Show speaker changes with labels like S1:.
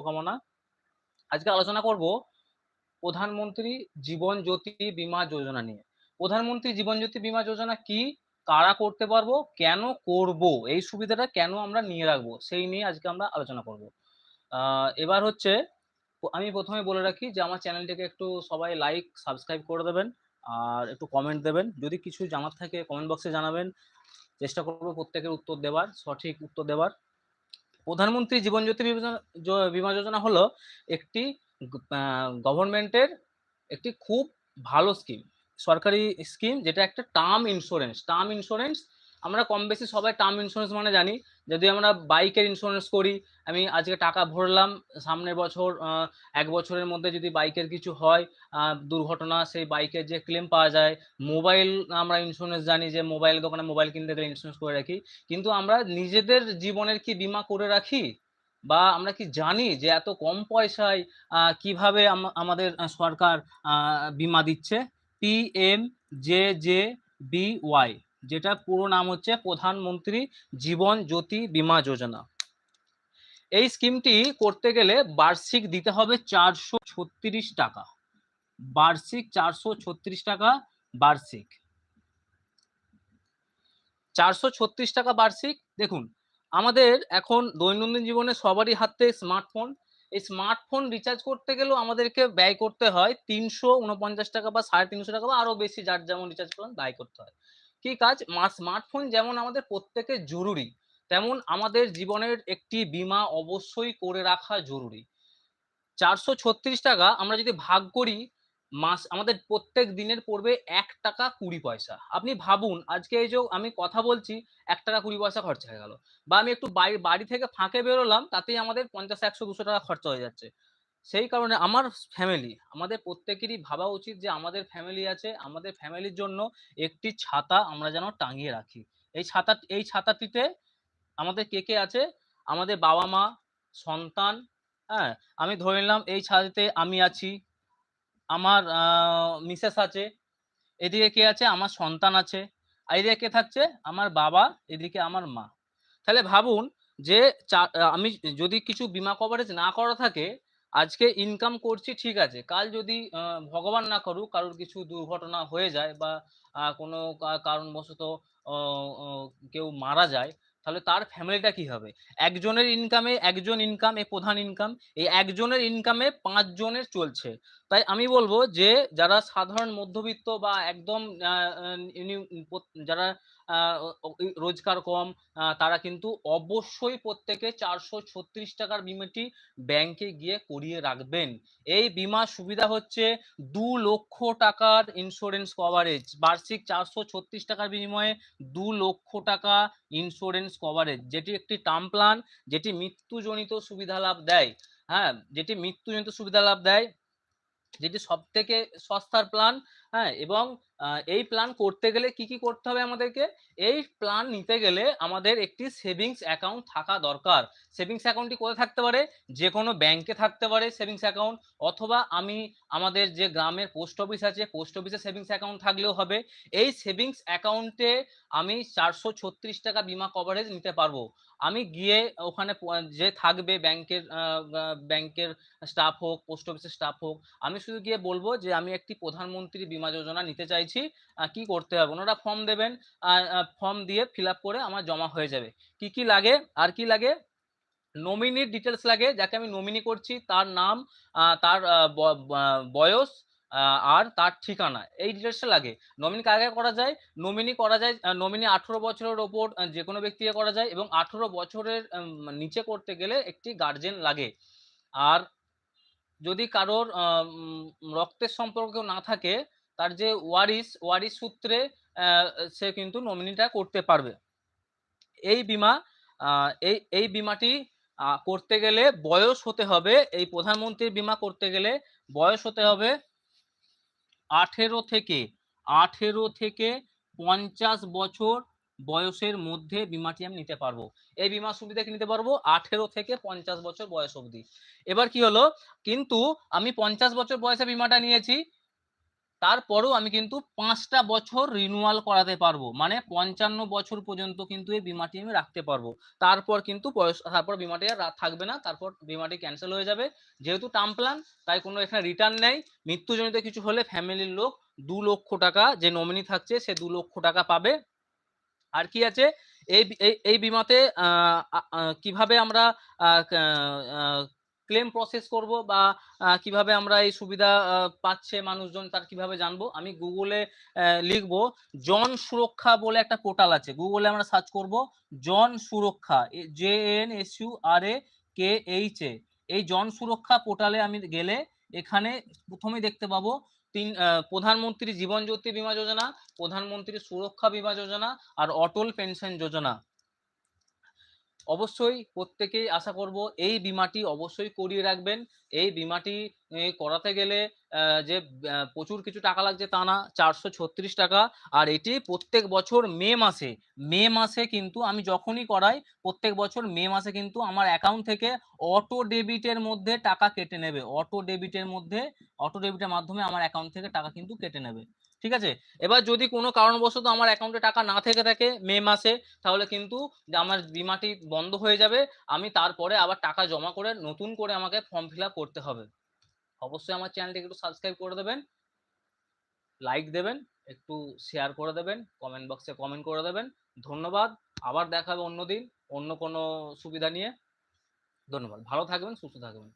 S1: শুভকামনা। আজকে আলোচনা করব প্রধানমন্ত্রী জীবন জ্যোতি বীমা যোজনা নিয়ে। প্রধানমন্ত্রী জীবন জ্যোতি বিমা যোজনা কি, কারা করতে পারব, কেন করব, এই সুবিধাটা কেন আমরা নিয়ে রাখব, সেই নিয়ে আজকে আমরা আলোচনা করব। এবার হচ্ছে আমি প্রথমে বলে রাখি যে আমার চ্যানেলটিকে একটু সবাই লাইক সাবস্ক্রাইব করে দেবেন আর একটু কমেন্ট দেবেন। যদি কিছু জানার থাকে কমেন্ট বক্সে জানাবেন। চেষ্টা করব প্রত্যেকের উত্তর দেওয়ার, সঠিক উত্তর দেওয়ার। প্রধানমন্ত্রী জীবন জ্যোতি বীমা যোজনা হলো একটি গভর্নমেন্টের একটি খুব ভালো স্কিম। সরকারি স্কিম যেটা একটা টার্ম ইন্স্যুরেন্স। টার্ম ইন্স্যুরেন্স আমরা কম বেশি সবাই টার্ম ইন্স্যুরেন্স মানে জানি। যদি আমরা বাইকের ইন্স্যুরেন্স করি, আমি আজকে টাকা ভরলাম, সামনের বছর এক বছরের মধ্যে যদি বাইকের কিছু হয় দুর্ঘটনা, সেই বাইকের যে ক্লেম পাওয়া যায় মোবাইল আমরা ইন্স্যুরেন্স জানি যে মোবাইল দোকানে মোবাইল কিনতে গেলে ইন্স্যুরেন্স করে রাখি। কিন্তু আমরা নিজেদের জীবনের কি বীমা করে রাখি? বা আমরা কি জানি যে এত কম পয়সায় কীভাবে আমাদের সরকার বীমা দিচ্ছে? P M J J B Y যেটা পুরো নাম হচ্ছে প্রধানমন্ত্রী জীবন জ্যোতি বীমা যোজনা। এই স্কিমটি করতে গেলে বার্ষিক দিতে হবে চারশো ছত্রিশ টাকা। বার্ষিক চারশো ছত্রিশ টাকা বার্ষিক। চারশো ছত্রিশ টাকা বার্ষিক, দেখুন, আমাদের এখন দৈনন্দিন জীবনে সবারই হাতে স্মার্টফোন। এই স্মার্টফোন রিচার্জ করতে গেলেও আমাদেরকে ব্যয় করতে হয় তিনশো উনপঞ্চাশ টাকা বা সাড়ে তিনশো টাকা বা আরও বেশি, যার যেমন রিচার্জ করেন ব্যয় করতে হয়। কি কাজ? স্মার্টফোন যেমন আমাদের প্রত্যেকের জরুরি, তেমন আমাদের জীবনের একটি বীমা অবশ্যই করে রাখা জরুরি। চারশো ছত্রিশ টাকা আমরা যদি ভাগ করি, মাস, আমাদের প্রত্যেক দিনের পড়বে এক টাকা কুড়ি পয়সা। আপনি ভাবুন, আজকে এই যে আমি কথা বলছি, এক টাকা কুড়ি পয়সা খরচা হয়ে গেল। বা আমি একটু বাড়ি বাড়ি থেকে ফাঁকে বেরোলাম, তাতেই আমাদের পঞ্চাশ, একশো, দুশো টাকা খরচা হয়ে যাচ্ছে। সেই কারণে আমার ফ্যামিলি আমাদের প্রত্যেকেরই ভাবা উচিত যে আমাদের ফ্যামিলি আছে, আমাদের ফ্যামিলির জন্য একটি ছাতা আমরা যেন টাঙিয়ে রাখি। এই ছাতা, এই ছাতাটিতে আমাদের কে কে আছে? আমাদের বাবা মা, সন্তান হ্যাঁ? আমি ধরে নিলাম এই ছাতাতে আমি আছি, আমার মিসেস আছে, এদিকে কে আছে? আমার সন্তান আছে এদিকে কে থাকছে? আমার বাবা, এদিকে আমার মা। তাহলে ভাবুন যে আমি যদি কিছু বিমা কভারেজ না করা থাকে আজকে ইনকাম করছি, ঠিক আছে। কাল যদি ভগবান না করুক, কারোর কিছু দুর্ঘটনা হয়ে যায় বা কোনো কারণবশত কেউ মারা যায়, তাহলে তার ফ্যামিলিটা কি হবে? একজনের ইনকামে একজন ইনকাম এ প্রধান ইনকাম এই একজনের ইনকামে পাঁচ জনের চলছে। তাই আমি বলব যে, যারা সাধারণ মধ্যবিত্ত বা একদম যারা রোজগার কম তারা কিন্তু অবশ্যই প্রত্যেকে চারশো ছত্রিশ টাকার বিমাটি ব্যাংকে গিয়ে করিয়ে রাখবেন। এই বিমা সুবিধা হচ্ছে দু লক্ষ টাকার ইন্স্যুরেন্স কভারেজ বার্ষিক চারশো ছত্রিশ টাকার বিনিময়ে দু লক্ষ টাকা ইন্স্যুরেন্স কভারেজ যেটি একটি টার্ম প্ল্যান যেটি মৃত্যুজনিত সুবিধা লাভ দেয়। হ্যাঁ যেটি মৃত্যুজনিত সুবিধা লাভ দেয়, যেটি সব থেকে সস্তার প্ল্যান হ্যাঁ এবং এই প্ল্যান করতে গেলে কি কি করতে হবে আমাদেরকে? এই প্ল্যান নিতে গেলে আমাদের একটি সেভিংস অ্যাকাউন্ট থাকা দরকার। সেভিংস অ্যাকাউন্টটি কোথায় থাকতে পারে? যে কোনো ব্যাংকে থাকতে পারে সেভিংস অ্যাকাউন্ট অথবা আমি আমাদের যে গ্রামের পোস্ট অফিস আছে পোস্ট অফিসে সেভিংস অ্যাকাউন্ট থাকলেও হবে। এই সেভিংস অ্যাকাউন্টে আমি চারশো ছত্রিশ টাকা বিমা কভারেজ নিতে পারব। আমি গিয়ে ওখানে যে থাকবে ব্যাংকের ব্যাংকের স্টাফ হোক পোস্ট অফিসের স্টাফ হোক, আমি শুধু গিয়ে বলব যে আমি একটি প্রধানমন্ত্রী বীমা যোজনা নিতে চাইছি। আহ, কি করতে হবে ওনারা ফর্ম দেবেন ফর্ম দিয়ে ফিল করে আমার জমা হয়ে যাবে। কি কি লাগে? আর কি লাগে? নমিনির ডিটেলস লাগে যাকে আমি নমিনি করছি তার নাম তার বয়স আর তার ঠিকানা এই ডিটেলসটা লাগে। নমিনি কাকে করা যায়? নমিনি করা যায় নমিনি আঠেরো বছরের ওপর যে কোনো ব্যক্তিকে করা যায় এবং আঠেরো বছরের নিচে করতে গেলে একটি গার্জেন লাগে। আর যদি কারোর রক্তের সম্পর্ক না থাকে তার যে ওয়ারিস ওয়ারিস সূত্রে সে কিন্তু নমিনিটা করতে পারবে। এই বিমা এই এই বিমাটি করতে গেলে বয়স হতে হবে, এই প্রধানমন্ত্রীর বিমা করতে গেলে বয়স হতে হবে আঠেরো থেকে আঠেরো থেকে পঞ্চাশ বছর বয়সের মধ্যে বিমাটি আমি নিতে পারব। এই বিমা সুবিধা কি নিতে পারব? আঠেরো থেকে পঞ্চাশ বছর বয়স অবধি। এবার কি হলো? কিন্তু আমি পঞ্চাশ বছর বয়সে বিমাটা নিয়েছি তারপরেও আমি কিন্তু পাঁচটা বছর রিনুয়াল করাতে পারব। মানে পঞ্চান্ন বছর পর্যন্ত কিন্তু এই বিমাটি আমি রাখতে পারব। তারপর কিন্তু তারপর বিমাটি আর থাকবে না। তারপর বিমাটি ক্যান্সেল হয়ে যাবে। যেহেতু টার্ম প্ল্যান তাই কোনো এখানে রিটার্ন নেই। মৃত্যুজনিত কিছু হলে ফ্যামিলির লোক দু লক্ষ টাকা যে নমিনি থাকছে, সে দু লক্ষ টাকা পাবে। আর কি আছে? এই, এই- বিমাতে কীভাবে আমরা ক্লেম প্রসেস করব বা কীভাবে আমরা এই সুবিধা পাচ্ছে মানুষজন তার কীভাবে জানব? আমি গুগলে লিখব জন সুরক্ষা বলে একটা পোর্টাল আছে। গুগলে আমরা সার্চ করব Jan Suraksha J N S U R A K H A এই জন সুরক্ষা পোর্টালে আমি গেলে এখানে প্রথমেই দেখতে পাবো তিন প্রধানমন্ত্রী জীবন জ্যোতি বীমা যোজনা, প্রধানমন্ত্রী সুরক্ষা বীমা যোজনা আর অটল পেনশন যোজনা। অবশ্যই প্রত্যেকেই আশা করব এই বিমাটি অবশ্যই করিয়ে রাখবেন। এই বিমাটি করাতে গেলে যে প্রচুর কিছু টাকা লাগছে তা না, চারশো ছত্রিশ টাকা। আর এটি প্রত্যেক বছর মে মাসে মে মাসে কিন্তু আমি যখনই করাই, প্রত্যেক বছর মে মাসে কিন্তু আমার অ্যাকাউন্ট থেকে অটো ডেবিটের মধ্যে টাকা কেটে নেবে। অটো ডেবিটের মধ্যে, অটো ডেবিটের মাধ্যমে আমার অ্যাকাউন্ট থেকে টাকা কিন্তু কেটে নেবে। ঠিক আছে? এবার যদি কোনো কারণবশত আমার অ্যাকাউন্টে টাকা না থেকে থাকে মে মাসে, তাহলে কিন্তু আমার বিমাটি বন্ধ হয়ে যাবে। আমি তারপরে আবার টাকা জমা করে নতুন করে আমাকে ফর্ম ফিল করতে হবে। অবশ্যই আমার চ্যানেলটিকে একটু সাবস্ক্রাইব করে দেবেন। লাইক দেবেন, একটু শেয়ার করে দেবেন কমেন্ট বক্সে কমেন্ট করে দেবেন। ধন্যবাদ, আবার দেখা হবে অন্য দিন অন্য কোনো সুবিধা নিয়ে। ধন্যবাদ, ভালো থাকবেন, সুস্থ থাকবেন।